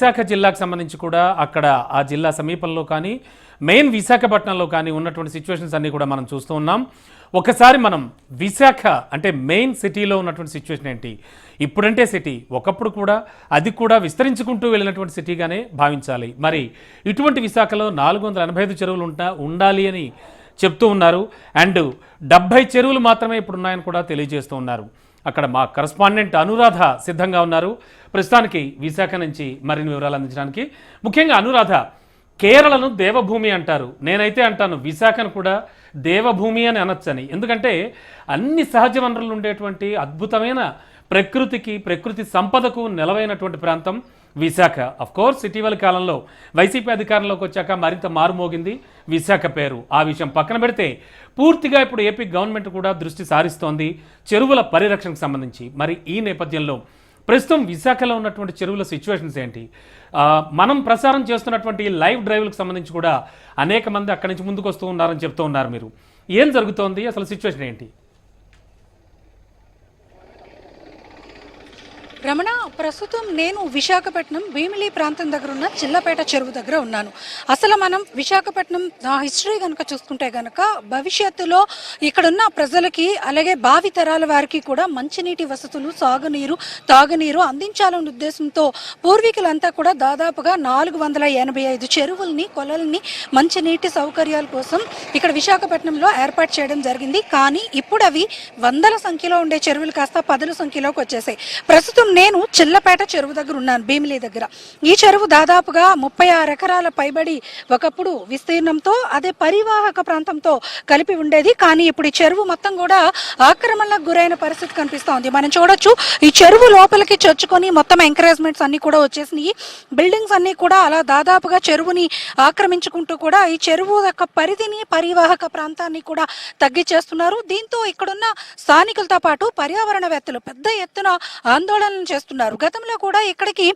విశాఖ జిల్లాకు సంబంధించి కూడా అక్కడ ఆ జిల్లా సమీపంలో కానీ మెయిన్ విశాఖపట్నంలో కానీ ఉన్నటువంటి సిచ్యువేషన్స్ అన్నీ కూడా మనం చూస్తూ ఉన్నాం. ఒకసారి మనం విశాఖ అంటే మెయిన్ సిటీలో ఉన్నటువంటి సిచ్యువేషన్ ఏంటి? ఇప్పుడంటే సిటీ ఒకప్పుడు కూడా అది కూడా విస్తరించుకుంటూ వెళ్ళినటువంటి సిటీగానే భావించాలి. మరి ఇటువంటి విశాఖలో నాలుగు వందల ఎనభై ఐదు చెరువులు ఉంటా ఉండాలి అని చెప్తూ ఉన్నారు. అండ్ డెబ్బై చెరువులు మాత్రమే ఇప్పుడు ఉన్నాయని కూడా తెలియజేస్తూ ఉన్నారు. అక్కడ మా కరస్పాండెంట్ అనురాధ సిద్ధంగా ఉన్నారు. ప్రస్తుతానికి విశాఖ నుంచి మరిన్ని వివరాలు అందించడానికి. ముఖ్యంగా అనురాధ కేరళను దేవభూమి అంటారు. నేనైతే అంటాను విశాఖను కూడా దేవభూమి అని అనొచ్చని. ఎందుకంటే అన్ని సహజ వనరులు ఉండేటువంటి అద్భుతమైన ప్రకృతికి ప్రకృతి సంపదకు నెలవైనటువంటి ప్రాంతం. విశాఖ. అఫ్ కోర్స్ ఇటీవల కాలంలో వైసీపీ అధికారంలోకి వచ్చాక మరింత మారుమోగింది విశాఖ పేరు. ఆ విషయం పక్కన పెడితే పూర్తిగా ఇప్పుడు ఏపీ గవర్నమెంట్ కూడా దృష్టి సారిస్తోంది చెరువుల పరిరక్షణకు సంబంధించి. మరి ఈ నేపథ్యంలో ప్రస్తుతం విశాఖలో ఉన్నటువంటి చెరువుల సిచ్యువేషన్స్ ఏంటి? మనం ప్రసారం చేస్తున్నటువంటి లైవ్ డ్రైవ్లకు సంబంధించి కూడా అనేక మంది అక్కడి నుంచి ముందుకు వస్తూ ఉన్నారని చెప్తూ ఉన్నారు మీరు. ఏం జరుగుతోంది? అసలు సిచ్యువేషన్ ఏంటి? రమణ ప్రస్తుతం నేను విశాఖపట్నం భీమిలి ప్రాంతం దగ్గర ఉన్న చిల్లపేట చెరువు దగ్గర ఉన్నాను. అసలు మనం విశాఖపట్నం హిస్టరీ కనుక చూసుకుంటే కనుక భవిష్యత్తులో ఇక్కడున్న ప్రజలకి అలాగే భావి తరాల వారికి కూడా మంచినీటి వసతులు సాగునీరు తాగునీరు అందించాలనే ఉద్దేశంతో పూర్వీకులంతా కూడా దాదాపుగా నాలుగు వందల ఎనభై ఐదు చెరువుల్ని కొలల్ని మంచినీటి సౌకర్యాల కోసం ఇక్కడ విశాఖపట్నంలో ఏర్పాటు చేయడం జరిగింది. కానీ ఇప్పుడు అవి వందల సంఖ్యలో ఉండే చెరువులు కాస్త పదుల సంఖ్యలోకి వచ్చేసాయి. ప్రస్తుతం నేను చిల్లపేట చెరువు దగ్గర ఉన్నాను భీమిలి దగ్గర. ఈ చెరువు దాదాపుగా ముప్పై ఆరు ఎకరాల పైబడి ఒకప్పుడు విస్తీర్ణంతో అదే పరివాహక ప్రాంతంతో కలిపి ఉండేది. కానీ ఇప్పుడు ఈ చెరువు మొత్తం కూడా ఆక్రమణలకు గురైన పరిస్థితి కనిపిస్తోంది మనం చూడొచ్చు ఈ చెరువు లోపలికి చొచ్చుకొని మొత్తం ఎంకరేజ్మెంట్స్ అన్ని కూడా వచ్చేసినాయి. బిల్డింగ్స్ అన్ని కూడా అలా దాదాపుగా చెరువుని ఆక్రమించుకుంటూ కూడా ఈ చెరువు యొక్క పరిధిని పరివాహక ప్రాంతాన్ని కూడా తగ్గించేస్తున్నారు. దీంతో ఇక్కడున్న స్థానికులతో పాటు పర్యావరణవేత్తలు పెద్ద ఎత్తున ఆందోళన ఆందోళనలు చేస్తున్నారు. గతంలో కూడా ఇక్కడికి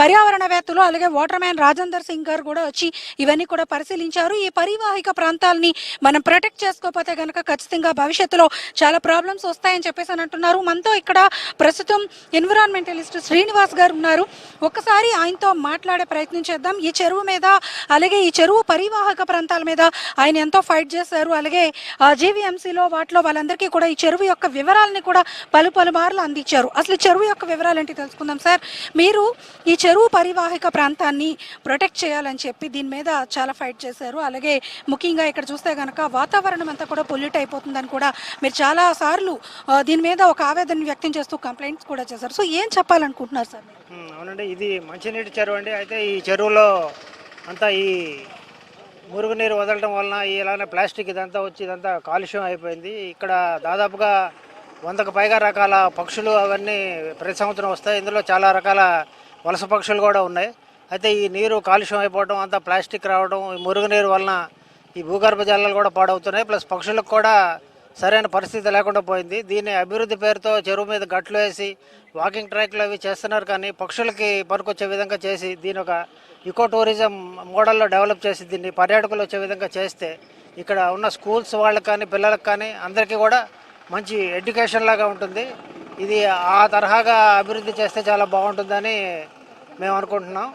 పర్యావరణవేత్తలు అలాగే వాటర్ మ్యాన్ రాజేందర్ సింగ్ గారు కూడా వచ్చి ఇవన్నీ కూడా పరిశీలించారు. ఈ పరివాహిక ప్రాంతాలని మనం ప్రొటెక్ట్ చేసుకోకపోతే కనుక ఖచ్చితంగా భవిష్యత్తులో చాలా ప్రాబ్లమ్స్ వస్తాయని చెప్పేసి అని అంటున్నారు. మనతో ఇక్కడ ప్రస్తుతం ఎన్విరాన్మెంటలిస్ట్ శ్రీనివాస్ గారు ఉన్నారు. ఒక్కసారి ఆయనతో మాట్లాడే ప్రయత్నం చేద్దాం. ఈ చెరువు మీద అలాగే ఈ చెరువు పరివాహక ప్రాంతాల మీద ఆయన ఎంతో ఫైట్ చేశారు. అలాగే జీవీఎంసీలో వాటిలో వాళ్ళందరికీ కూడా ఈ చెరువు యొక్క వివరాలని కూడా పలు పలు మార్లు అందించారు. అసలు చెరువు యొక్క వివరాలు ఏంటి తెలుసుకుందాం సార్. మీరు ఈ చెరువు పరివాహక ప్రాంతాన్ని ప్రొటెక్ట్ చేయాలని చెప్పి దీని మీద చాలా ఫైట్ చేశారు. అలాగే ముఖ్యంగా ఇక్కడ చూస్తే కనుక వాతావరణం అంతా కూడా పొల్యూట్ అయిపోతుందని కూడా మీరు చాలా సార్లు దీని మీద ఒక ఆవేదన వ్యక్తం చేస్తూ కంప్లైంట్స్ కూడా చేశారు. సో ఏం చెప్పాలనుకుంటున్నారు సార్ అవునండి. ఇది మంచినీటి చెరువు అండి. అయితే ఈ చెరువులో అంతా ఈ మురుగునీరు వదలడం వలన ఇలానే ప్లాస్టిక్ ఇదంతా వచ్చి ఇదంతా కాలుష్యం అయిపోయింది. ఇక్కడ దాదాపుగా వందకు పైగా రకాల పక్షులు అవన్నీ ప్రతి సంవత్సరం వస్తాయి. ఇందులో చాలా రకాల వలస పక్షులు కూడా ఉన్నాయి. అయితే ఈ నీరు కాలుష్యం అయిపోవడం అంతా ప్లాస్టిక్ రావడం ఈ మురుగునీరు వలన ఈ భూగర్భ జలాలు కూడా పాడవుతున్నాయి. ప్లస్ పక్షులకు కూడా సరైన పరిస్థితి లేకుండా పోయింది. దీన్ని అభివృద్ధి పేరుతో చెరువు మీద గట్లు వేసి వాకింగ్ ట్రాక్లు అవి చేస్తున్నారు కానీ పక్షులకి పనికొచ్చే విధంగా చేసి దీని ఒక ఇకో టూరిజం మోడల్లో డెవలప్ చేసి దీన్ని పర్యాటకులు వచ్చే విధంగా చేస్తే ఇక్కడ ఉన్న స్కూల్స్ వాళ్ళకి కానీ పిల్లలకు కానీ అందరికీ కూడా మంచి ఎడ్యుకేషన్ లాగా ఉంటుంది. ఇది ఆ తరహాగా అభివృద్ధి చేస్తే చాలా బాగుంటుందని మేము అనుకుంటున్నాం.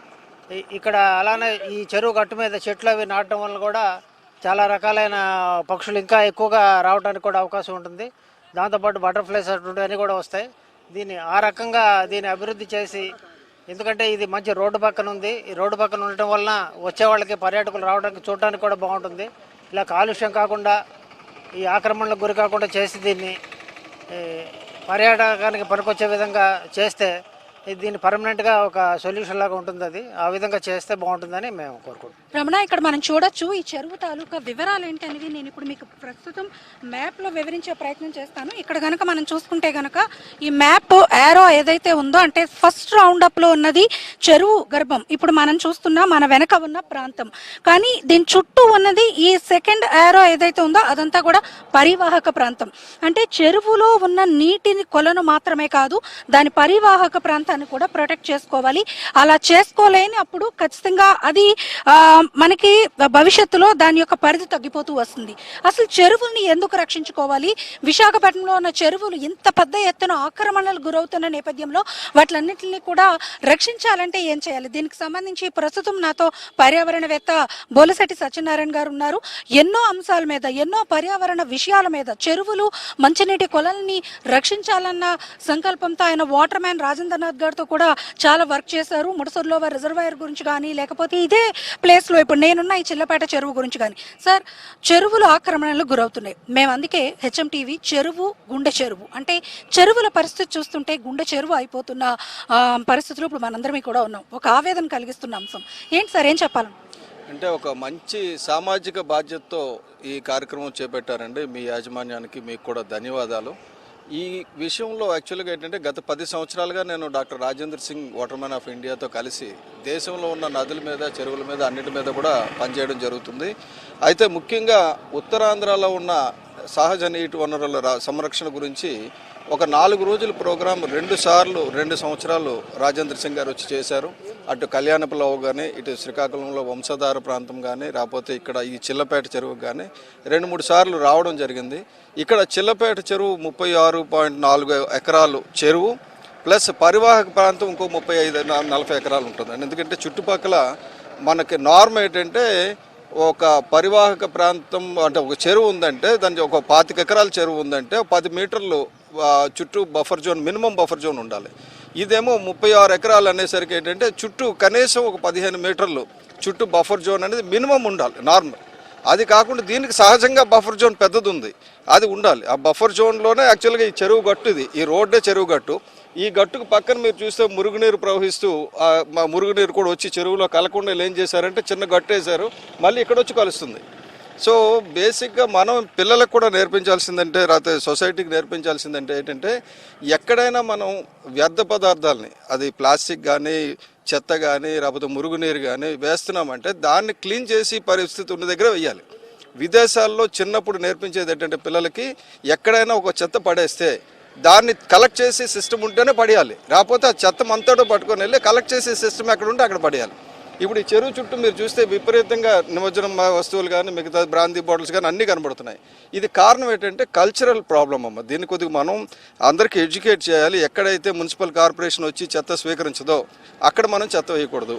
ఇక్కడ అలానే ఈ చెరువు గట్టు మీద చెట్లు అవి నాటడం వల్ల కూడా చాలా రకాలైన పక్షులు ఇంకా ఎక్కువగా రావడానికి కూడా అవకాశం ఉంటుంది. దాంతోపాటు బటర్ఫ్లైస్ అటువంటివన్నీ కూడా వస్తాయి. దీన్ని ఆ రకంగా దీన్ని అభివృద్ధి చేసి ఎందుకంటే ఇది మంచి రోడ్డు పక్కన ఉంది. ఈ రోడ్డు పక్కన ఉండటం వలన వచ్చే వాళ్ళకి పర్యాటకులు రావడానికి చూడడానికి కూడా బాగుంటుంది. ఇలా కాలుష్యం కాకుండా ఈ ఆక్రమణలకు గురి కాకుండా చేసి దీన్ని ఈ, పర్యాటకానికి పనికొచ్చే విధంగా చేస్తే దీన్ని పర్మనెంట్గా ఒక సొల్యూషన్ లాగా ఉంటుంది అది. ఆ విధంగా చేస్తే బాగుంటుందని మేము కోరుకుంటున్నాం. రమణ ఇక్కడ మనం చూడొచ్చు ఈ చెరువు తాలూకా వివరాలు ఏంటి అనేది నేను ఇప్పుడు మీకు ప్రస్తుతం మ్యాప్లో వివరించే ప్రయత్నం చేస్తాను. ఇక్కడ కనుక మనం చూసుకుంటే కనుక ఈ మ్యాప్ ఏరో ఏదైతే ఉందో అంటే ఫస్ట్ రౌండ్ ఉన్నది చెరువు గర్భం. ఇప్పుడు మనం చూస్తున్న మన వెనక ఉన్న ప్రాంతం. కానీ దీని చుట్టూ ఉన్నది ఈ సెకండ్ ఏరో ఏదైతే ఉందో అదంతా కూడా పరివాహక ప్రాంతం. అంటే చెరువులో ఉన్న నీటిని కొలను మాత్రమే కాదు దాని పరివాహక ప్రాంతాన్ని విశాఖపట్నాన్ని కూడా ప్రొటెక్ట్ చేసుకోవాలి. అలా చేసుకోలేని అప్పుడు ఖచ్చితంగా అది మనకి భవిష్యత్తులో దాని యొక్క పరిధి తగ్గిపోతూ వస్తుంది. అసలు చెరువుల్ని ఎందుకు రక్షించుకోవాలి? విశాఖపట్నంలో ఉన్న చెరువులు ఇంత పెద్ద ఎత్తున ఆక్రమణలు గురవుతున్న నేపథ్యంలో వాటిలన్నింటినీ కూడా రక్షించాలంటే ఏం చేయాలి? దీనికి సంబంధించి ప్రస్తుతం నాతో పర్యావరణవేత్త బోలశెట్టి సత్యనారాయణ గారు ఉన్నారు. ఎన్నో అంశాల మీద ఎన్నో పర్యావరణ విషయాల మీద చెరువులు మంచినీటి కొలల్ని రక్షించాలన్న సంకల్పంతో ఆయన వాటర్ మ్యాన్ రాజేంద్రనాథ్ గారితో కూడా చాలా వర్క్ చేశారు. ముడసూరులో రిజర్వాయర్ గురించి కానీ లేకపోతే ఇదే ప్లేస్లో ఇప్పుడు నేనున్న ఈ చిల్లపేట చెరువు గురించి కానీ సార్ చెరువులు ఆక్రమణలకు గురవుతున్నాయి. మేము అందుకే హెచ్ఎం టీవీ చెరువు గుండె చెరువు. అంటే చెరువుల పరిస్థితి చూస్తుంటే గుండె చెరువు అయిపోతున్న పరిస్థితులు ఇప్పుడు మనందరం కూడా ఉన్నాం. ఒక ఆవేదన కలిగిస్తున్న అంశం. ఏంటి సార్? ఏం చెప్పాలి? అంటే ఒక మంచి సామాజిక బాధ్యతతో ఈ కార్యక్రమం చేపట్టారండి మీ యాజమాన్యానికి మీకు కూడా ధన్యవాదాలు. ఈ విషయంలో యాక్చువల్గా ఏంటంటే గత పది సంవత్సరాలుగా నేను doctor Rajendra Singh waterman of ఇండియాతో కలిసి దేశంలో ఉన్న నదుల మీద చెరువుల మీద అన్నిటి మీద కూడా పనిచేయడం జరుగుతుంది. అయితే ముఖ్యంగా ఉత్తరాంధ్రలో ఉన్న సహజ నీటి వనరుల సంరక్షణ గురించి ఒక నాలుగు రోజుల ప్రోగ్రాం రెండు సార్లు రెండు సంవత్సరాలు రాజేంద్ర సింగ్ గారు వచ్చి చేశారు. అటు కళ్యాణపులవు కానీ ఇటు శ్రీకాకుళంలో వంశధార ప్రాంతం కానీ రాకపోతే ఇక్కడ ఈ చిల్లపేట చెరువు కానీ రెండు మూడు సార్లు రావడం జరిగింది. ఇక్కడ చిల్లపేట చెరువు ముప్పై ఆరు పాయింట్ నాలుగు ఎకరాలు చెరువు ప్లస్ పరివాహక ప్రాంతం ఇంకో ముప్పై ఐదు నలభై ఎకరాలు ఉంటుంది ఎందుకంటే చుట్టుపక్కల మనకి నార్మ్ ఏంటంటే ఒక పరివాహక ప్రాంతం అంటే ఒక చెరువు ఉందంటే దానికి ఒక పాతిక ఎకరాల చెరువు ఉందంటే పది మీటర్లు చుట్టూ buffer zone minimum buffer zone ఉండాలి. ఇదేమో ముప్పై ఆరు ఎకరాలు అనేసరికి ఏంటంటే చుట్టూ కనీసం ఒక పదిహేను మీటర్లు చుట్టూ బఫర్ జోన్ అనేది మినిమం ఉండాలి నార్మల్ అది కాకుండా దీనికి సహజంగా బఫర్ జోన్ పెద్దది ఉంది అది ఉండాలి. ఆ బఫర్ జోన్లోనే యాక్చువల్గా ఈ చెరువు గట్టు ఇది ఈ రోడ్డే చెరువు గట్టు. ఈ గట్టుకు పక్కన మీరు చూస్తే మురుగునీరు ప్రవహిస్తూ మా మురుగునీరు కూడా వచ్చి చెరువులో కలకుండా ఏం చేశారంటే చిన్న గట్టు వేశారు మళ్ళీ ఇక్కడ వచ్చి కలుస్తుంది. సో బేసిక్గా మనం పిల్లలకు కూడా నేర్పించాల్సిందంటే రాతే సొసైటీకి నేర్పించాల్సిందంటే ఏంటంటే ఎక్కడైనా మనం వ్యర్థ పదార్థాలని అది ప్లాస్టిక్ కానీ చెత్త కానీ లేకపోతే మురుగునీరు కానీ వేస్తున్నామంటే దాన్ని క్లీన్ చేసి పరిస్థితి ఉన్న దగ్గర వెయ్యాలి విదేశాల్లో చిన్నప్పుడు నేర్పించేది ఏంటంటే పిల్లలకి ఎక్కడైనా ఒక చెత్త పడేస్తే దాన్ని కలెక్ట్ చేసే సిస్టమ్ ఉంటేనే పడేయాలి. లేకపోతే ఆ చెత్త అంతటో పట్టుకొని వెళ్ళి కలెక్ట్ చేసే సిస్టమ్ ఎక్కడ ఉంటే అక్కడ పడేయాలి. ఇప్పుడు ఈ చెరువు చుట్టూ మీరు చూస్తే విపరీతంగా నిమజ్జనం వస్తువులు కానీ మిగతా బ్రాందీ బాటిల్స్ కానీ అన్నీ కనబడుతున్నాయి. ఇది కారణం ఏంటంటే కల్చరల్ ప్రాబ్లం అమ్మ. దీన్ని కొద్దిగా మనం అందరికీ ఎడ్యుకేట్ చేయాలి. ఎక్కడైతే మున్సిపల్ కార్పొరేషన్ వచ్చి చెత్త స్వీకరించదో అక్కడ మనం చెత్త వేయకూడదు.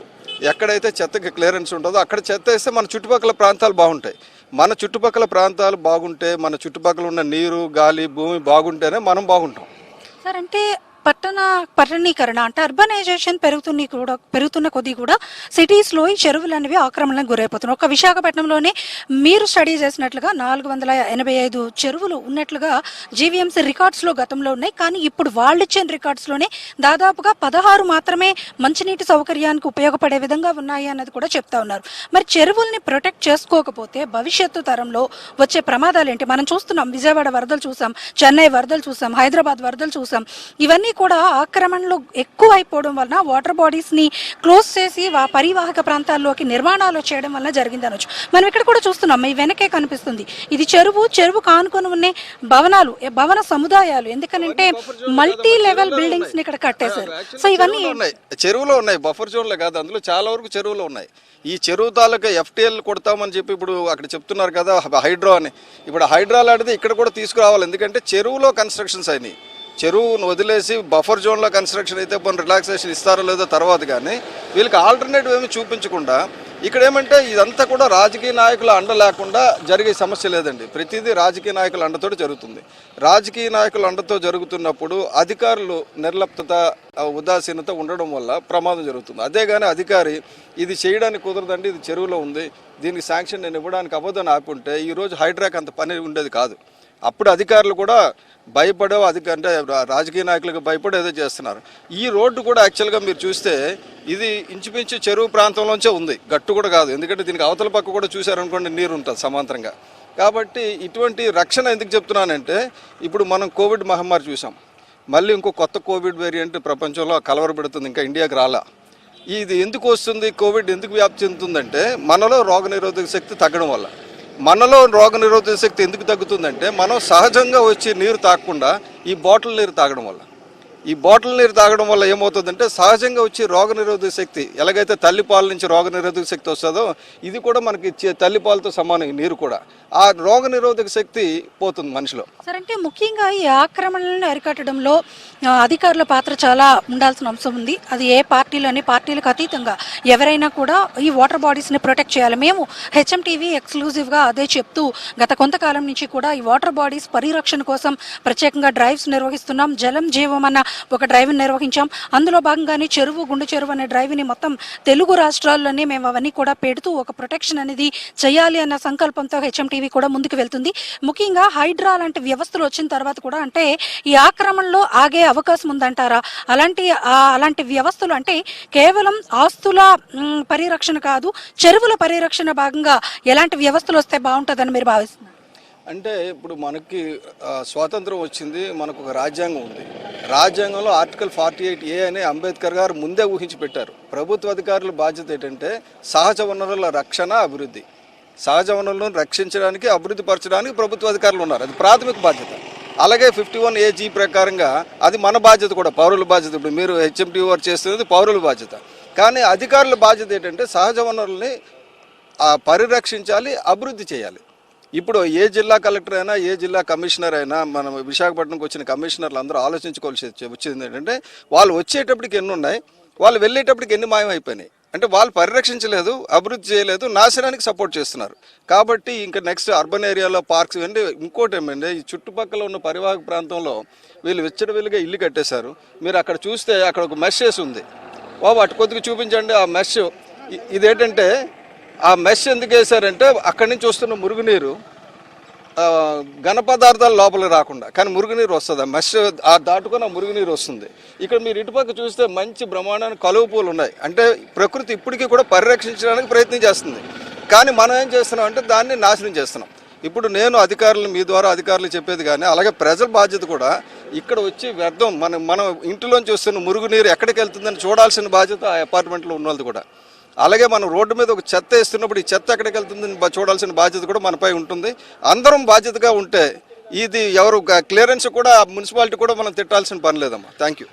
ఎక్కడైతే చెత్తకి క్లియరెన్స్ ఉంటుందో అక్కడ చెత్త వేస్తే మన చుట్టుపక్కల ప్రాంతాలు బాగుంటాయి. మన చుట్టుపక్కల ప్రాంతాలు బాగుంటే మన చుట్టుపక్కల ఉన్న నీరు గాలి భూమి బాగుంటేనే మనం బాగుంటాం. సార్ అంటే పట్టణ పట్టణీకరణ అంటే అర్బనైజేషన్ పెరుగుతున్న కూడా పెరుగుతున్న కొద్దీ కూడా సిటీస్లో ఈ చెరువులు అనేవి ఆక్రమణకు గురైపోతున్నాయి. ఒక విశాఖపట్నంలోనే మీరు స్టడీ చేసినట్లుగా నాలుగు వందల ఎనభై ఐదు చెరువులు ఉన్నట్లుగా జీవీఎంసీ రికార్డ్స్లో గతంలో ఉన్నాయి. కానీ ఇప్పుడు వాళ్ళు ఇచ్చిన రికార్డ్స్లోనే దాదాపుగా పదహారు మాత్రమే మంచినీటి సౌకర్యానికి ఉపయోగపడే విధంగా ఉన్నాయి అన్నది కూడా చెప్తా ఉన్నారు. మరి చెరువుల్ని ప్రొటెక్ట్ చేసుకోకపోతే భవిష్యత్తు తరంలో వచ్చే ప్రమాదాలు ఏంటి? మనం చూస్తున్నాం విజయవాడ వరదలు చూసాం చెన్నై వరదలు చూసాం హైదరాబాద్ వరదలు చూసాం. ఇవన్నీ కూడా ఆక్రమణలు ఎక్కువ అయిపోవడం వలన వాటర్ బాడీస్ని క్లోజ్ చేసి పరివాహక ప్రాంతాల్లోకి నిర్మాణాలు చేయడం వలన జరిగింది అనొచ్చు. మనం ఇక్కడ కూడా చూస్తున్నాం ఈ వెనకే కనిపిస్తుంది. ఇది చెరువు చెరువు కానుకొని ఉన్న భవనాలు భవన సముదాయాలు. ఎందుకనంటే మల్టీ లెవెల్ బిల్డింగ్స్ని ఇక్కడ కట్టేశారు. సో ఇవన్నీ చెరువులో ఉన్నాయి. బఫర్ జోన్లో కాదు అందులో చాలా వరకు చెరువులో ఉన్నాయి. ఈ చెరువు తాలూకా ఎఫ్టీఎల్ కొడతామని చెప్పి ఇప్పుడు అక్కడ చెప్తున్నారు కదా హైడ్రో అని. ఇప్పుడు హైడ్రా లాంటిది ఇక్కడ కూడా తీసుకురావాలి ఎందుకంటే చెరువులో కన్స్ట్రక్షన్స్ అయినాయి. చెరువును వదిలేసి బఫర్ జోన్లో కన్స్ట్రక్షన్ అయితే కొన్ని రిలాక్సేషన్ ఇస్తారో లేదో తర్వాత కానీ వీళ్ళకి ఆల్టర్నేటివ్ ఏమి చూపించకుండా ఇక్కడ ఏమంటే ఇదంతా కూడా రాజకీయ నాయకుల అండ లేకుండా జరిగే సమస్య లేదండి. ప్రతిదీ రాజకీయ నాయకుల అండతో జరుగుతుంది. రాజకీయ నాయకుల అండతో జరుగుతున్నప్పుడు అధికారులు నిర్లప్త ఉదాసీనత ఉండడం వల్ల ప్రమాదం జరుగుతుంది. అదే కానీ అధికారి ఇది చేయడానికి కుదరదండి ఇది చెరువులో ఉంది దీనికి శాంక్షన్ నేను ఇవ్వడానికి అవ్వదని ఆపుంటే ఈరోజు హైడ్రాక్ అంత పని ఉండేది కాదు. అప్పుడు అధికారులు కూడా భయపడే అధిక అంటే రా- రాజకీయ నాయకులకు భయపడి ఏదో చేస్తున్నారు. ఈ రోడ్డు కూడా యాక్చువల్గా మీరు చూస్తే ఇది ఇంచుమించు చెరువు ప్రాంతంలోంచే ఉంది. గట్టు కూడా కాదు. ఎందుకంటే దీనికి అవతల పక్క కూడా చూశారనుకోండి నీరు ఉంటుంది సమాంతరంగా. కాబట్టి ఇటువంటి రక్షణ ఎందుకు చెప్తున్నానంటే ఇప్పుడు మనం కోవిడ్ మహమ్మారి చూసాం మళ్ళీ ఇంకో కొత్త కోవిడ్ వేరియంట్ ప్రపంచంలో కలవరపెడుతుంది ఇంకా ఇండియాకి రాలా. ఇది ఎందుకు వస్తుంది? కోవిడ్ ఎందుకు వ్యాప్తి చెందుతుందంటే మనలో రోగనిరోధక శక్తి తగ్గడం వల్ల. మనలో రోగనిరోధక శక్తి ఎందుకు తగ్గుతుందంటే మనం సహజంగా వచ్చి నీరు తాగకుండా ఈ బాటిల్ నీరు తాగడం వల్ల. ఈ బాటిల్ నీరు తాగడం వల్ల ఏమవుతుందంటే సహజంగా వచ్చి రోగనిరోధక శక్తి ఎలాగైతే తల్లిపాల నుంచి రోగనిరోధక శక్తి వస్తుందో ఇది కూడా మనకి ఇచ్చే తల్లిపాలతో సమానం ఈ నీరు కూడా. ఆ రోగనిరోధక శక్తి పోతుంది మనిషిలో. సార్ అంటే ముఖ్యంగా ఈ ఆక్రమణలను అరికట్టడంలో అధికారుల పాత్ర చాలా ఉండాల్సిన అంశం ఉంది. అది ఏ పార్టీలని పార్టీలకు అతీతంగా ఎవరైనా కూడా ఈ వాటర్ బాడీస్ని ప్రొటెక్ట్ చేయాలి. మేము హెచ్ఎం టీవీ ఎక్స్క్లూజివ్గా అదే చెప్తూ గత కొంతకాలం నుంచి కూడా ఈ వాటర్ బాడీస్ పరిరక్షణ కోసం ప్రత్యేకంగా డ్రైవ్స్ నిర్వహిస్తున్నాం. జలం జీవం అన్న ఒక డ్రైవ్ని నిర్వహించాం. అందులో భాగంగానే చెరువు గుండు చెరువు అనే డ్రైవ్ని మొత్తం తెలుగు రాష్ట్రాల్లోనే మేము అవన్నీ కూడా పెడుతూ ఒక ప్రొటెక్షన్ అనేది చేయాలి అన్న సంకల్పంతో హెచ్ఎంటీవీ కూడా ముందుకు వెళ్తుంది. ముఖ్యంగా హైడ్రా లాంటి వ్యవస్థలు వచ్చిన తర్వాత కూడా అంటే ఈ ఆక్రమణలో ఆగే అవకాశం ఉందంటారా? అలాంటి అలాంటి వ్యవస్థలు అంటే కేవలం ఆస్తుల పరిరక్షణ కాదు చెరువుల పరిరక్షణ భాగంగా ఎలాంటి వ్యవస్థలు వస్తే బాగుంటుందని మీరు భావిస్తున్నారు? అంటే ఇప్పుడు మనకి స్వాతంత్రం వచ్చింది మనకు ఒక రాజ్యాంగం ఉంది. రాజ్యాంగంలో ఆర్టికల్ ఫార్టీ ఎయిట్ ఏ అని అంబేద్కర్ గారు ముందే ఊహించి పెట్టారు. ప్రభుత్వ అధికారుల బాధ్యత ఏంటంటే సహజ వనరుల రక్షణ అభివృద్ధి. సహజ వనరులను రక్షించడానికి అభివృద్ధి పరచడానికి ప్రభుత్వ అధికారులు ఉన్నారు. అది ప్రాథమిక బాధ్యత. అలాగే ఫిఫ్టీ వన్ ఏజీ ప్రకారంగా అది మన బాధ్యత కూడా పౌరుల బాధ్యత. ఇప్పుడు మీరు హెచ్ఎంటీ వారు చేస్తున్నది పౌరుల బాధ్యత. కానీ అధికారుల బాధ్యత ఏంటంటే సహజ వనరుల్ని పరిరక్షించాలి అభివృద్ధి చేయాలి. ఇప్పుడు ఏ జిల్లా కలెక్టర్ అయినా ఏ జిల్లా కమిషనర్ అయినా మనం విశాఖపట్నంకి వచ్చిన కమిషనర్లు అందరూ ఆలోచించుకోవాల్సి వచ్చింది ఏంటంటే వాళ్ళు వచ్చేటప్పటికి ఎన్ని ఉన్నాయి వాళ్ళు వెళ్ళేటప్పటికి ఎన్ని మాయమైపోయినాయి. అంటే వాళ్ళు పరిరక్షించలేదు అభివృద్ధి చేయలేదు నాశనానికి సపోర్ట్ చేస్తున్నారు. కాబట్టి ఇంకా నెక్స్ట్ అర్బన్ ఏరియాలో పార్క్స్ అంటే ఇంకోటి ఏమంటే ఈ చుట్టుపక్కల ఉన్న పరివాహక ప్రాంతంలో వీళ్ళు విచ్చడవిల్లిగా ఇల్లు కట్టేశారు. మీరు అక్కడ చూస్తే అక్కడ ఒక మెష్ వేసి ఉంది. బాబు అటు కొద్దిగా చూపించండి ఆ మెష్ ఇదేంటంటే ఆ మెష్ ఎందుకు వేశారంటే అక్కడి నుంచి వస్తున్న మురుగునీరు ఘన పదార్థాలు లోపలికి రాకుండా. కానీ మురుగునీరు వస్తుంది? ఆ మెష్ ఆ దాటుకొని ఆ మురుగునీరు వస్తుంది. ఇక్కడ మీరు ఇటుపక్క చూస్తే మంచి బ్రహ్మాండమైన కలువ పూలు ఉన్నాయి. అంటే ప్రకృతి ఇప్పటికీ కూడా పరిరక్షించడానికి ప్రయత్నం చేస్తుంది. కానీ మనం ఏం చేస్తున్నాం అంటే దాన్ని నాశనం చేస్తున్నాం. ఇప్పుడు నేను అధికారులు మీ ద్వారా అధికారులు చెప్పేది కానీ అలాగే ప్రజల బాధ్యత కూడా ఇక్కడ వచ్చి వ్యర్థం మనం మనం ఇంటిలోంచి వస్తున్న మురుగునీరు ఎక్కడికి వెళ్తుందని చూడాల్సిన బాధ్యత ఆ అపార్ట్మెంట్లో ఉన్నది కూడా. అలాగే మనం రోడ్డు మీద ఒక చెత్త వేస్తున్నప్పుడు ఈ చెత్త ఎక్కడికి వెళ్తుందని చూడాల్సిన బాధ్యత కూడా మనపై ఉంటుంది. అందరం బాధ్యతగా ఉంటే ఇది ఎవరు క్లియరెన్స్ కూడా మున్సిపాలిటీ కూడా మనం తిట్టాల్సిన పని లేదమ్మా. థ్యాంక్ యూ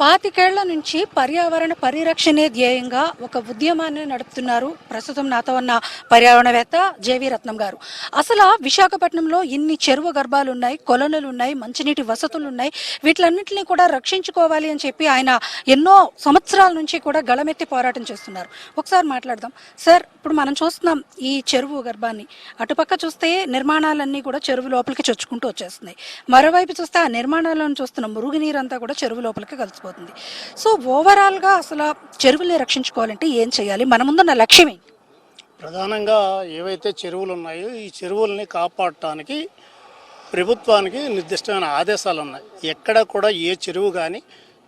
పాతికేళ్ళ నుంచి పర్యావరణ పరిరక్షణే ధ్యేయంగా ఒక ఉద్యమాన్ని నడుపుతున్నారు ప్రస్తుతం నాతో ఉన్న పర్యావరణవేత్త జేవి రత్నం గారు. అసలు విశాఖపట్నంలో ఇన్ని చెరువు గర్భాలు ఉన్నాయి కొలనులు ఉన్నాయి మంచినీటి వసతులు ఉన్నాయి వీటిలన్నింటినీ కూడా రక్షించుకోవాలి అని చెప్పి ఆయన ఎన్నో సంవత్సరాల నుంచి కూడా గళమెత్తి పోరాటం చేస్తున్నారు. ఒకసారి మాట్లాడదాం. సార్ ఇప్పుడు మనం చూస్తున్నాం ఈ చెరువు గర్భాన్ని. అటుపక్క చూస్తే నిర్మాణాలన్నీ కూడా చెరువు లోపలికి చొచ్చుకుంటూ వచ్చేస్తున్నాయి. మరోవైపు చూస్తే ఆ నిర్మాణాలను చూస్తున్న మురుగునీరంతా కూడా చెరువు లోపలికి కలిసిపోతుంది సో ఓవరాల్గా అసలు చెరువుల్ని రక్షించుకోవాలంటే ఏం చేయాలి? మన ముందున్న లక్ష్యం ఏంటి? ప్రధానంగా ఏవైతే చెరువులు ఉన్నాయో ఈ చెరువుల్ని కాపాడటానికి ప్రభుత్వానికి నిర్దిష్టమైన ఆదేశాలు ఉన్నాయి ఎక్కడ కూడా ఏ చెరువు కానీ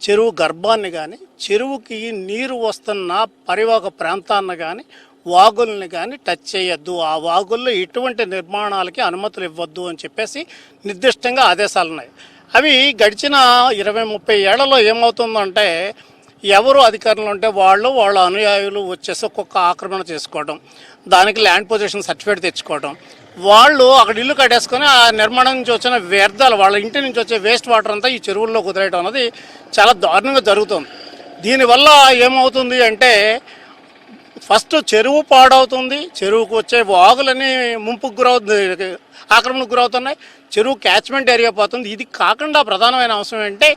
చెరువు గర్భాన్ని కానీ చెరువుకి నీరు వస్తున్న పరివాహక ప్రాంతాన్ని కానీ వాగుల్ని కానీ టచ్ చేయొద్దు. ఆ వాగుల్లో ఇటువంటి నిర్మాణాలకి అనుమతులు ఇవ్వద్దు అని చెప్పేసి నిర్దిష్టంగా ఆదేశాలు ఉన్నాయి అవి గడిచిన ఇరవై ముప్పై ఏళ్ళలో ఏమవుతుందంటే ఎవరు అధికారులు ఉంటే వాళ్ళు వాళ్ళ అనుయాయులు వచ్చేసి ఒక్కొక్క ఆక్రమణ చేసుకోవడం దానికి ల్యాండ్ పొజిషన్ సర్టిఫికేట్ తెచ్చుకోవడం వాళ్ళు అక్కడ ఇల్లు కట్టేసుకొని ఆ నిర్మాణం నుంచి వచ్చిన వ్యర్థాలు వాళ్ళ ఇంటి నుంచి వచ్చే వేస్ట్ వాటర్ అంతా ఈ చెరువుల్లో కుదిరేయడం అనేది చాలా దారుణంగా జరుగుతుంది. దీనివల్ల ఏమవుతుంది అంటే ఫస్ట్ చెరువు పాడవుతుంది చెరువుకు వచ్చే వాగులని ముంపుకు గురవుతుంది ఆక్రమణకు గురవుతున్నాయి చెరువు క్యాచ్మెంట్ ఏరియా పోతుంది. ఇది కాకుండా ప్రధానమైన అంశం ఏంటంటే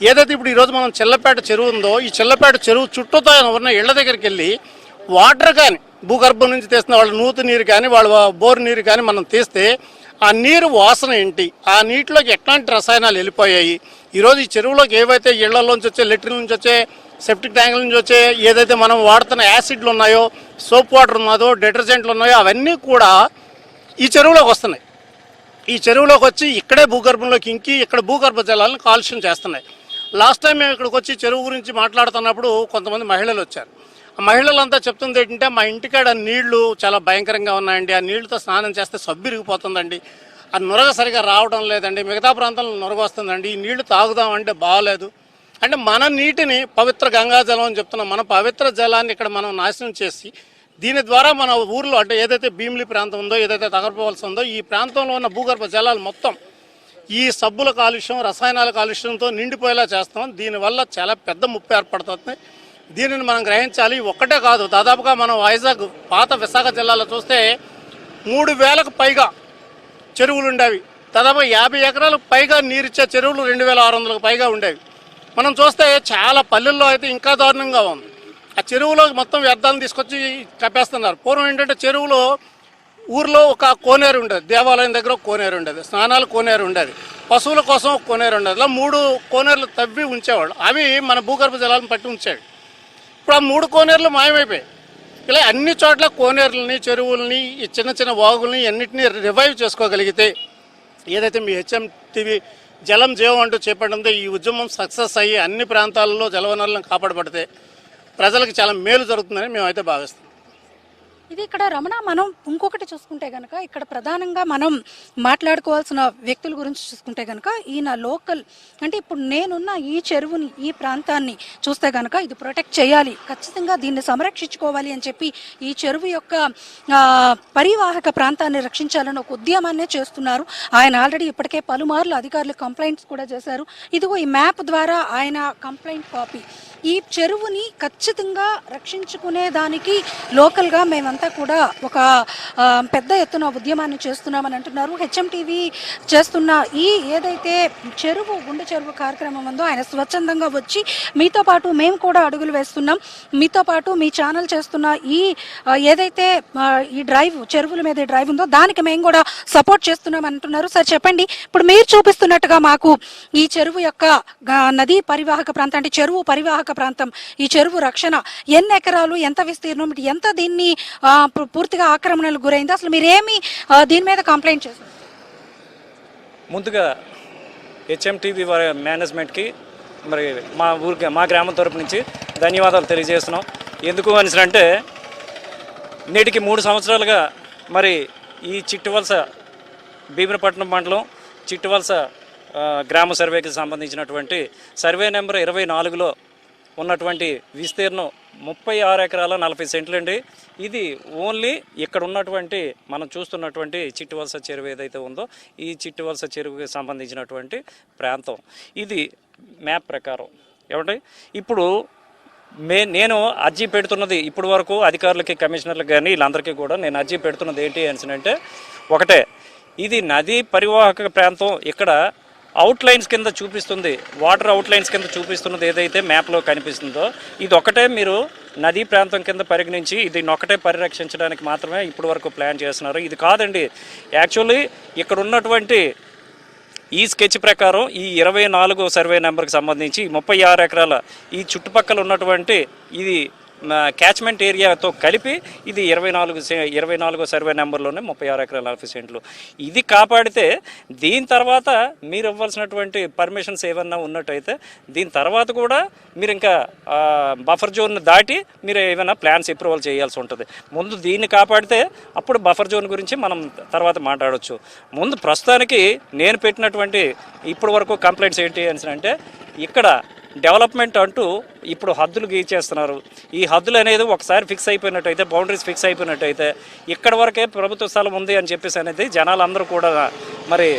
ఏదైతే ఇప్పుడు ఈరోజు మనం చిల్లపేట చెరువు ఉందో ఈ చిల్లపేట చెరువు చుట్టూతో ఉన్న ఇళ్ళ దగ్గరికి వెళ్ళి వాటర్ కానీ భూగర్భం నుంచి తీస్తున్న వాళ్ళ నూతు నీరు కానీ వాళ్ళ బోర్ నీరు కానీ మనం తీస్తే ఆ నీరు వాసన ఏంటి? ఆ నీటిలోకి ఎట్లాంటి రసాయనాలు వెళ్ళిపోయాయి? ఈరోజు ఈ చెరువులోకి ఏవైతే ఇళ్ళలోంచి వచ్చే లెట్రిన్ నుంచి వచ్చే సెప్టిక్ ట్యాంకుల నుంచి వచ్చే ఏదైతే మనం వాడుతున్న యాసిడ్లు ఉన్నాయో సోప్ వాటర్ ఉన్నదో డిటర్జెంట్లు ఉన్నాయో అవన్నీ కూడా ఈ చెరువులోకి వస్తున్నాయి. ఈ చెరువులోకి వచ్చి ఇక్కడే భూగర్భంలోకి ఇంకి ఇక్కడ భూగర్భ జలాలను కాలుష్యం చేస్తున్నాయి. లాస్ట్ టైం మేము ఇక్కడికి వచ్చి చెరువు గురించి మాట్లాడుతున్నప్పుడు కొంతమంది మహిళలు వచ్చారు. మహిళలంతా చెప్తుంది ఏంటంటే మా ఇంటికాడ నీళ్ళు చాలా భయంకరంగా ఉన్నాయండి. ఆ నీళ్ళతో స్నానం చేస్తే సబ్బిరిగిపోతుందండి ఆ నురగ సరిగా రావడం లేదండి. మిగతా ప్రాంతంలో నురగ వస్తుందండి. ఈ నీళ్ళు తాగుదాం అంటే బాగలేదు. అంటే మన నీటిని పవిత్ర గంగాజలం అని చెప్తున్నాం. మన పవిత్ర జలాన్ని ఇక్కడ మనం నాశనం చేసి దీని ద్వారా మన ఊర్లో అంటే ఏదైతే భీమిలి ప్రాంతం ఉందో ఏదైతే తగరపవలసి ఉందో ఈ ప్రాంతంలో ఉన్న భూగర్భ జలాలు మొత్తం ఈ సబ్బుల కాలుష్యం రసాయనాల కాలుష్యంతో నిండిపోయేలా చేస్తాం. దీనివల్ల చాలా పెద్ద ముప్పు ఏర్పడుతుంది. దీనిని మనం గ్రహించాలి. ఒక్కటే కాదు దాదాపుగా మనం వైజాగ్ పాత విశాఖ జిల్లాలో చూస్తే మూడు వేలకు పైగా చెరువులు ఉండేవి. దాదాపు యాభై ఎకరాలకు పైగా నీరిచ్చే చెరువులు రెండు వేల ఆరు వందలకు పైగా ఉండేవి. మనం చూస్తే చాలా పల్లెల్లో అయితే ఇంకా దారుణంగా ఉంది. ఆ చెరువులో మొత్తం వ్యర్థాలను తీసుకొచ్చి కప్పేస్తున్నారు. పూర్వం ఏంటంటే చెరువులో ఊర్లో ఒక కోనేరు ఉండేది. దేవాలయం దగ్గర ఒక కోనేరు ఉండేది. స్నానాలు కోనేరు ఉండేది. పశువుల కోసం ఒక కోనేరు ఉండేది. ఇలా మూడు కోనేరులు తవ్వి ఉంచేవాళ్ళు. అవి మన భూగర్భ జలాలను పట్టి ఉంచేవి. ఇప్పుడు ఆ మూడు కోనేరులు మాయమైపోయాయి. ఇలా అన్ని చోట్ల కోనేరులని చెరువుల్ని ఈ చిన్న చిన్న వాగుల్ని అన్నిటినీ రివైవ్ చేసుకోగలిగితే ఏదైతే మీ హెచ్ఎం టీవీ జలం జీవం అంటూ చేపట్టడంతో ఈ ఉద్యమం సక్సెస్ అయ్యి అన్ని ప్రాంతాలలో జలవనరులను కాపాడబడితే ప్రజలకు చాలా మేలు జరుగుతుందని మేమైతే భావిస్తాం ఇది ఇక్కడ రమణ మనం ఇంకొకటి చూసుకుంటే గనక ఇక్కడ ప్రధానంగా మనం మాట్లాడుకోవాల్సిన వ్యక్తుల గురించి చూసుకుంటే గనక ఈయన లోకల్ అంటే ఇప్పుడు నేనున్న ఈ చెరువుని ఈ ప్రాంతాన్ని చూస్తే గనక ఇది ప్రొటెక్ట్ చేయాలి ఖచ్చితంగా దీన్ని సంరక్షించుకోవాలి అని చెప్పి ఈ చెరువు యొక్క పరివాహక ప్రాంతాన్ని రక్షించాలని ఒక ఉద్యమాన్నే చేస్తున్నారు. ఆయన ఆల్రెడీ ఇప్పటికే పలుమార్లు అధికారులు కంప్లైంట్స్ కూడా చేశారు. ఇదిగో ఈ మ్యాప్ ద్వారా ఆయన కంప్లైంట్ కాపీ ఈ చెరువుని ఖచ్చితంగా రక్షించుకునే దానికి లోకల్గా మేమంతా కూడా ఒక పెద్ద ఎత్తున ఉద్యమాన్ని చేస్తున్నామని అంటున్నారు. హెచ్ఎంటీవీ చేస్తున్న ఈ ఏదైతే చెరువు గుండె చెరువు కార్యక్రమం ఉందో ఆయన స్వచ్ఛందంగా వచ్చి మీతో పాటు మేము కూడా అడుగులు వేస్తున్నాం. మీతో పాటు మీ ఛానల్ చేస్తున్న ఈ ఏదైతే ఈ డ్రైవ్ చెరువుల మీద డ్రైవ్ ఉందో దానికి మేము కూడా సపోర్ట్ చేస్తున్నాం అంటున్నారు. సార్ చెప్పండి. ఇప్పుడు మీరు చూపిస్తున్నట్టుగా మాకు ఈ చెరువు యొక్క నదీ పరివాహక ప్రాంతం అంటే చెరువు పరివాహక ప్రాంతం. ఈ చెరువు రక్షణ ఎన్ని ఎకరాలు ఎంత విస్తీర్ణం ఎంత దీన్ని పూర్తిగా ఆక్రమణలకు గురైంది? అసలు మీరేమి దీని మీద కంప్లైంట్ చేశారు? ముందుగా హెచ్ఎంటీవీ వారి మేనేజ్మెంట్కి మరి మా ఊరికి మా గ్రామం తరపు నుంచి ధన్యవాదాలు తెలియజేస్తున్నాం. ఎందుకు అని అంటే నేటికి మూడు సంవత్సరాలుగా మరి ఈ చిట్టువలస భీమరపట్నం మండలం చిట్టువలస గ్రామ సర్వేకి సంబంధించినటువంటి సర్వే నెంబర్ ఇరవై నాలుగులో ఉన్నటువంటి విస్తీర్ణం ముప్పై ఆరు ఎకరాల నలభై సెంట్లండి ఇది ఓన్లీ ఇక్కడ ఉన్నటువంటి మనం చూస్తున్నటువంటి చిట్టువలస చెరువు ఏదైతే ఉందో ఈ చిట్టువలస చెరువుకి సంబంధించినటువంటి ప్రాంతం. ఇది మ్యాప్ ప్రకారం. ఏమంటే ఇప్పుడు మే నేను అర్జీ పెడుతున్నది ఇప్పటి వరకు అధికారులకి కమిషనర్లకు కానీ వీళ్ళందరికీ కూడా నేను అర్జీ పెడుతున్నది ఏంటి అని అంటే ఒకటే. ఇది నదీ పరివాహక ప్రాంతం. ఇక్కడ అవుట్ లైన్స్ కింద చూపిస్తుంది వాటర్ అవుట్ లైన్స్ కింద చూపిస్తున్నది ఏదైతే మ్యాప్లో కనిపిస్తుందో ఇది ఒకటే మీరు నదీ ప్రాంతం కింద పరిగణించి ఇది ఒకటే పరిరక్షించడానికి మాత్రమే ఇప్పటి వరకు ప్లాన్ చేస్తున్నారు. ఇది కాదండి యాక్చువల్లీ ఇక్కడ ఉన్నటువంటి ఈ స్కెచ్ ప్రకారం ఈ ఇరవై నాలుగో సర్వే నెంబర్కి సంబంధించి ముప్పై ఆరు ఎకరాల ఈ చుట్టుపక్కల ఉన్నటువంటి ఇది క్యాచ్మెంట్ ఏరియాతో కలిపి ఇది ఇరవై నాలుగు ఇరవై నాలుగో సర్వే నెంబర్లోనే ముప్పై ఆరు ఎకరాల నలభై సెంట్లు ఇది కాపాడితే దీని తర్వాత మీరు ఇవ్వాల్సినటువంటి పర్మిషన్స్ ఏమన్నా ఉన్నట్టయితే దీని తర్వాత కూడా మీరు ఇంకా బఫర్ జోన్ దాటి మీరు ఏమైనా ప్లాన్స్ అప్రూవల్ చేయాల్సి ఉంటుంది. ముందు దీన్ని కాపాడితే అప్పుడు బఫర్ జోన్ గురించి మనం తర్వాత మాట్లాడవచ్చు ముందు ప్రస్తుతానికి నేను పెట్టినటువంటి ఇప్పటి వరకు కంప్లైంట్స్ ఏంటి అని అంటే ఇక్కడ డెవలప్మెంట్ అంటూ ఇప్పుడు హద్దులు గీచేస్తున్నారు. ఈ హద్దులు అనేది ఒకసారి ఫిక్స్ అయిపోయినట్టయితే బౌండరీస్ ఫిక్స్ అయిపోయినట్టయితే ఇక్కడ వరకే ప్రభుత్వ స్థలం ఉంది అని చెప్పేసి అనేది జనాలందరూ కూడా మరి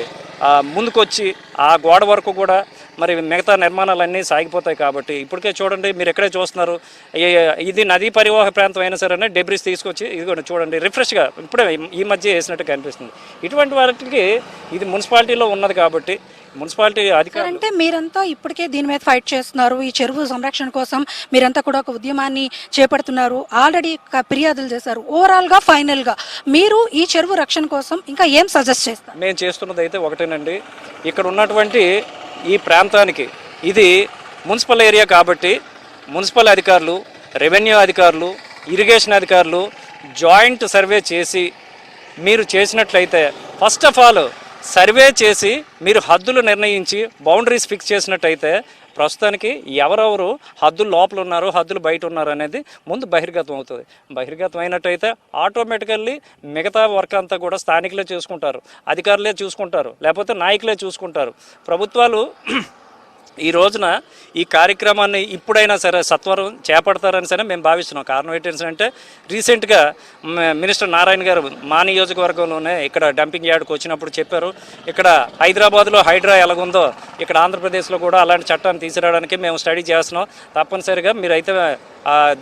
ముందుకొచ్చి ఆ గోడ వరకు కూడా మరి మిగతా నిర్మాణాలన్నీ సాగిపోతాయి కాబట్టి ఇప్పటికే చూడండి మీరు ఎక్కడే చూస్తున్నారు. ఇది నదీ పరివాహ ప్రాంతం అయినా సరే డెబ్రిస్ తీసుకొచ్చి ఇది చూడండి రిఫ్రెష్గా ఇప్పుడే ఈ మధ్య వేసినట్టు కనిపిస్తుంది. ఇటువంటి వాటికి ఇది మున్సిపాలిటీలో ఉన్నది కాబట్టి మున్సిపాలిటీ అధికారులు. అంటే మీరంతా ఇప్పటికే దీని మీద ఫైట్ చేస్తున్నారు. ఈ చెరువు సంరక్షణ కోసం మీరంతా కూడా ఒక ఉద్యమాన్ని చేపడుతున్నారు. ఆల్రెడీ ఫిర్యాదులు చేశారు. ఓవరాల్గా ఫైనల్గా మీరు ఈ చెరువు రక్షణ కోసం ఇంకా ఏం సజెస్ట్ చేస్తారు? మేము చేస్తున్నది అయితే ఒకటేనండి. ఇక్కడ ఉన్నటువంటి ఈ ప్రాంతానికి ఇది మున్సిపల్ ఏరియా కాబట్టి మున్సిపల్ అధికారులు రెవెన్యూ అధికారులు ఇరిగేషన్ అధికారులు జాయింట్ సర్వే చేసి మీరు చేసినట్లయితే ఫస్ట్ ఆఫ్ ఆల్ సర్వే చేసి మీరు హద్దులు నిర్ణయించి బౌండరీస్ ఫిక్స్ చేసినట్టయితే ప్రస్తుతానికి ఎవరెవరు హద్దులు లోపల ఉన్నారు హద్దులు బయట ఉన్నారు అనేది ముందు బహిర్గతం అవుతుంది. బహిర్గతం అయినట్టయితే ఆటోమేటికల్లీ మిగతా వర్క్ అంతా కూడా స్థానికులే చూసుకుంటారు అధికారులే చూసుకుంటారు లేకపోతే నాయకులే చూసుకుంటారు. ప్రభుత్వాలు ఈ రోజున ఈ కార్యక్రమాన్ని ఇప్పుడైనా సరే సత్వరం చేపడతారని సరే మేము భావిస్తున్నాం. కారణం ఏంటంటే రీసెంట్గా మినిస్టర్ నారాయణ గారు మా నియోజకవర్గంలోనే ఇక్కడ డంపింగ్ యార్డ్కి వచ్చినప్పుడు చెప్పారు ఇక్కడ హైదరాబాద్లో హైడ్రా ఎలాగుందో ఇక్కడ ఆంధ్రప్రదేశ్లో కూడా అలాంటి చట్టాన్ని తీసుకురావడానికి మేము స్టడీ చేస్తున్నాం. తప్పనిసరిగా మీరైతే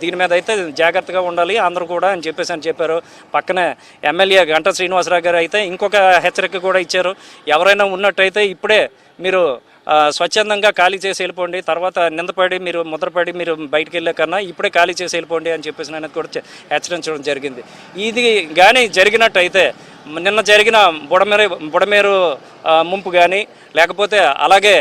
దీని మీద అయితే జాగ్రత్తగా ఉండాలి అందరూ కూడా అని చెప్పేసి అని చెప్పారు. పక్కనే ఎమ్మెల్యే గంటా శ్రీనివాసరావు గారు అయితే ఇంకొక హెచ్చరిక కూడా ఇచ్చారు. ఎవరైనా ఉన్నట్టయితే ఇప్పుడే మీరు స్వచ్ఛందంగా ఖాళీ చేసి వెళ్ళిపోండి. తర్వాత నిందపడి మీరు ముద్రపడి మీరు బయటికి వెళ్ళే కన్నా ఇప్పుడే ఖాళీ చేసి వెళ్ళిపోండి అని చెప్పేసి నేను కూడా హెచ్చరించడం జరిగింది. ఇది కానీ జరిగినట్టయితే నిన్న జరిగిన బుడమేరు బుడమేరు ముంపు కానీ లేకపోతే అలాగే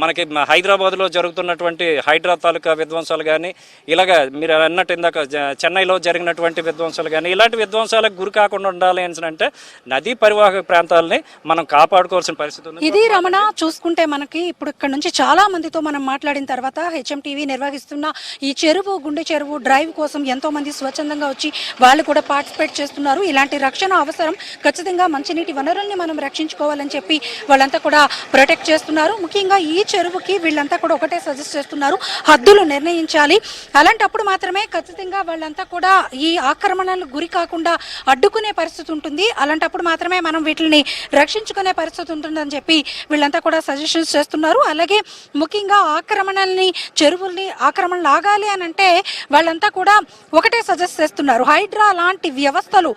మనకి హైదరాబాద్లో జరుగుతున్నటువంటి హైడ్రా తాలూకా విధ్వంసాలు కానీ ఇలాగ మీరు అన్నట్టు ఇందాక చెన్నైలో జరిగినటువంటి విధ్వంసాలు కానీ ఇలాంటి విధ్వంసాలకు గురి కాకుండా ఉండాలి అంటే నదీ పరివాహక ప్రాంతాలని మనం కాపాడుకోవాల్సిన పరిస్థితి ఉంది. ఇది రమణ చూసుకుంటే మనకి ఇప్పుడు ఇక్కడ నుంచి చాలా మందితో మనం మాట్లాడిన తర్వాత హెచ్ఎం టీవీ నిర్వహిస్తున్న ఈ చెరువు గుండె చెరువు డ్రైవ్ కోసం ఎంతో మంది స్వచ్ఛందంగా వచ్చి వాళ్ళు కూడా పార్టిసిపేట్ చేస్తున్నారు. ఇలాంటి రక్షణ అవసరం ఖచ్చితంగా మంచినీటి వనరుల్ని మనం రక్షించుకోవాలని చెప్పి వాళ్ళంతా కూడా ప్రొటెక్ట్ చేస్తున్నారు. ముఖ్యంగా ఈ చెరువుకి వీళ్ళంతా కూడా ఒకటే సజెస్ట్ చేస్తున్నారు. హద్దులు నిర్ణయించాలి. అలాంటప్పుడు మాత్రమే ఖచ్చితంగా వాళ్ళంతా కూడా ఈ ఆక్రమణలు గురి కాకుండా అడ్డుకునే పరిస్థితి ఉంటుంది. అలాంటప్పుడు మాత్రమే మనం వీటిని రక్షించుకునే పరిస్థితి ఉంటుందని చెప్పి వీళ్ళంతా కూడా సజెషన్స్ చేస్తున్నారు. అలాగే ముఖ్యంగా ఆక్రమణల్ని చెరువుల్ని ఆక్రమణలు ఆగాలి అని అంటే వాళ్ళంతా కూడా ఒకటే సజెస్ట్ చేస్తున్నారు. హైడ్రా లాంటి వ్యవస్థలు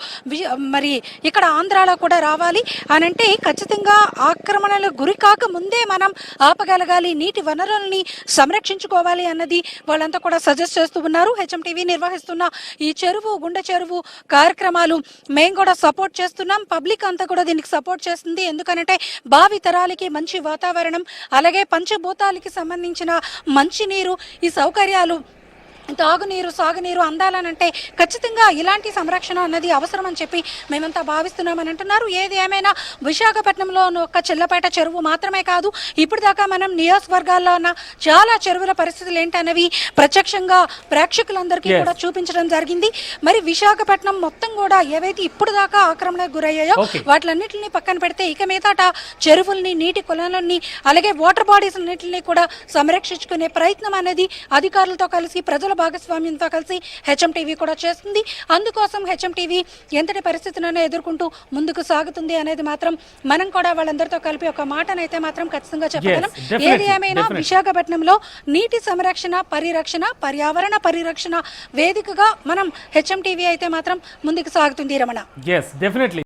మరి ఇక్కడ ఆంధ్రాలో కూడా రావాలి అని అంటే ఖచ్చితంగా ఆక్రమణలు గురి కాక ముందే మనం ఆపగలగాలి నీటి వనరుల్ని సంరక్షించుకోవాలి అన్నది వాళ్ళంతా కూడా సజెస్ట్ చేస్తూ ఉన్నారు. హెచ్ఎం టీవీ నిర్వహిస్తున్న ఈ చెరువు గుండె చెరువు కార్యక్రమాలు మేము కూడా సపోర్ట్ చేస్తున్నాం. పబ్లిక్ అంతా కూడా దీనికి సపోర్ట్ చేస్తుంది. ఎందుకనంటే భావి తరాలకి మంచి వాతావరణం అలాగే పంచభూతాలకి సంబంధించిన మంచినీరు ఈ సౌకర్యాలు తాగునీరు సాగునీరు అందాలనంటే ఖచ్చితంగా ఇలాంటి సంరక్షణ అన్నది అవసరం అని చెప్పి మేమంతా భావిస్తున్నామని అంటున్నారు ఏది ఏమైనా విశాఖపట్నంలో ఒక్క చిల్లపేట చెరువు మాత్రమే కాదు ఇప్పుడు దాకా మనం నియోజకవర్గాల్లో ఉన్న చాలా చెరువుల పరిస్థితులు ఏంటన్నవి ప్రత్యక్షంగా ప్రేక్షకులందరికీ. కూడా చూపించడం జరిగింది మరి విశాఖపట్నం మొత్తం కూడా ఏవైతే ఇప్పుడు దాకా ఆక్రమణకు గురయ్యాయో. వాటిలన్నింటినీ పక్కన పెడితే ఇక మీదట చెరువుల్ని నీటి కులాలని అలాగే వాటర్ బాడీస్ అన్నింటినీ కూడా సంరక్షించుకునే ప్రయత్నం అనేది అధికారులతో కలిసి ప్రజల భాగస్వామ్యంతో కలిసి హెచ్ఎం టీవీ కూడా చేస్తుంది. అందుకోసం హెచ్ఎం టీవీ ఎంతటి పరిస్థితులను ఎదుర్కొంటూ ముందుకు సాగుతుంది అనేది మాత్రం మనం కూడా వాళ్ళందరితో కలిపి ఒక మాటనైతే మాత్రం ఖచ్చితంగా చెప్పగలం. ఏది ఏమైనా. విశాఖపట్నంలో నీటి సంరక్షణ పరిరక్షణ పర్యావరణ పరిరక్షణ వేదికగా మనం హెచ్ఎం టీవీ అయితే మాత్రం ముందుకు సాగుతుంది రమణ. Yes definitely